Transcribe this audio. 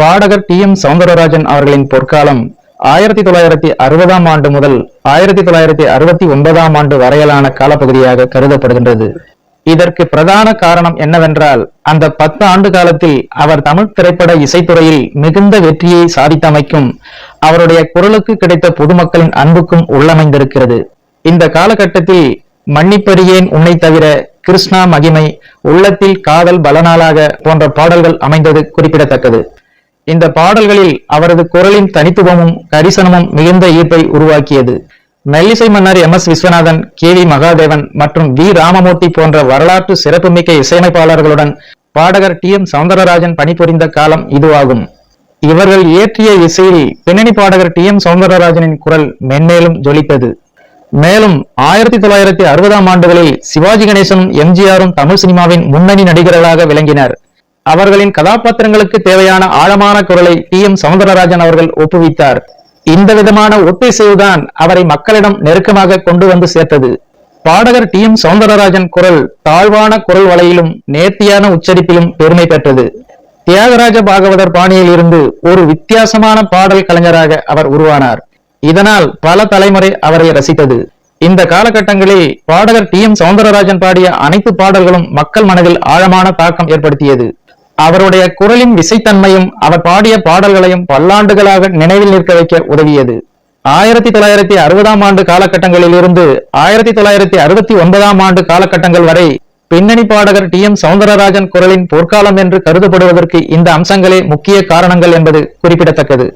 பாடகர் D M Soundararajan அவர்களின் பொற்காலம் ஆயிரத்தி தொள்ளாயிரத்தி அறுபதாம் ஆண்டு முதல் ஆயிரத்தி தொள்ளாயிரத்தி அறுபத்தி ஒன்பதாம் ஆண்டு வரையிலான காலப்பகுதியாக கருதப்படுகின்றது. இதற்கு பிரதான காரணம் என்னவென்றால் அந்த பத்து ஆண்டு காலத்தில் அவர் தமிழ் திரைப்பட இசைத்துறையில் மிகுந்த வெற்றியை சாதித்தமைக்கும் அவருடைய குரலுக்கு கிடைத்த பொதுமக்களின் அன்புக்கும் உள்ளமைந்திருக்கிறது. இந்த காலகட்டத்தில் மன்னிப்பறியேன் உன்னை தவிர கிருஷ்ணா மகிமை உள்ளத்தில் காதல் பலனாளாக போன்ற பாடல்கள் அமைந்தது குறிப்பிடத்தக்கது. இந்த பாடல்களில் அவரது குரலின் தனித்துவமும் கரிசனமும் மிகுந்த ஈர்ப்பை உருவாக்கியது. மெல்லிசை மன்னர் M. S. Viswanathan K. V. Mahadevan மற்றும் வி. ராமமூர்த்தி போன்ற வரலாற்று சிறப்புமிக்க இசையமைப்பாளர்களுடன் பாடகர் டி. எம். சவுந்தரராஜன் பணிபுரிந்த காலம் இதுவாகும். இவர்கள் இயற்றிய இசையில் பின்னணி பாடகர் டி. எம். சவுந்தரராஜனின் குரல் மென்மேலும் ஜொலித்தது. மேலும் ஆயிரத்தி தொள்ளாயிரத்தி அறுபதாம் ஆண்டுகளில் சிவாஜி கணேசனும் எம்ஜிஆரும் தமிழ் சினிமாவின் முன்னணி நடிகர்களாக விளங்கினர். அவர்களின் கதாபாத்திரங்களுக்கு தேவையான ஆழமான குரலை டி எம் சவுந்தரராஜன் அவர்கள் ஒப்புவித்தார். இந்த விதமான ஒத்திசைவுதான் அவரை மக்களிடம் நெருக்கமாக கொண்டு வந்து சேர்த்தது. பாடகர் டி எம் சவுந்தரராஜன் குரல் தாழ்வான குரல் வலையிலும் நேர்த்தியான உச்சரிப்பிலும் பெருமை பெற்றது. தியாகராஜ பாகவதர் பாணியில் இருந்து ஒரு வித்தியாசமான பாடல் கலைஞராக அவர் உருவானார். இதனால் பல தலைமுறை அவரை ரசித்தது. இந்த காலகட்டங்களில் பாடகர் டி எம் சவுந்தரராஜன் பாடிய அனைத்து பாடல்களும் மக்கள் மனதில் ஆழமான தாக்கம் ஏற்படுத்தியது. அவருடைய குரலின் விசைத்தன்மையும் அவர் பாடிய பாடல்களையும் பல்லாண்டுகளாக நினைவில் நிற்க வைக்க உதவியது. ஆயிரத்தி தொள்ளாயிரத்தி அறுபதாம் ஆண்டு காலகட்டங்களில் இருந்து ஆயிரத்தி தொள்ளாயிரத்தி அறுபத்தி ஒன்பதாம் ஆண்டு காலகட்டங்கள் வரை பின்னணி பாடகர் டி. எம். சவுந்தரராஜன் குரலின் பொற்காலம் என்று கருதப்படுவதற்கு இந்த அம்சங்களே முக்கிய காரணங்கள் என்பது குறிப்பிடத்தக்கது.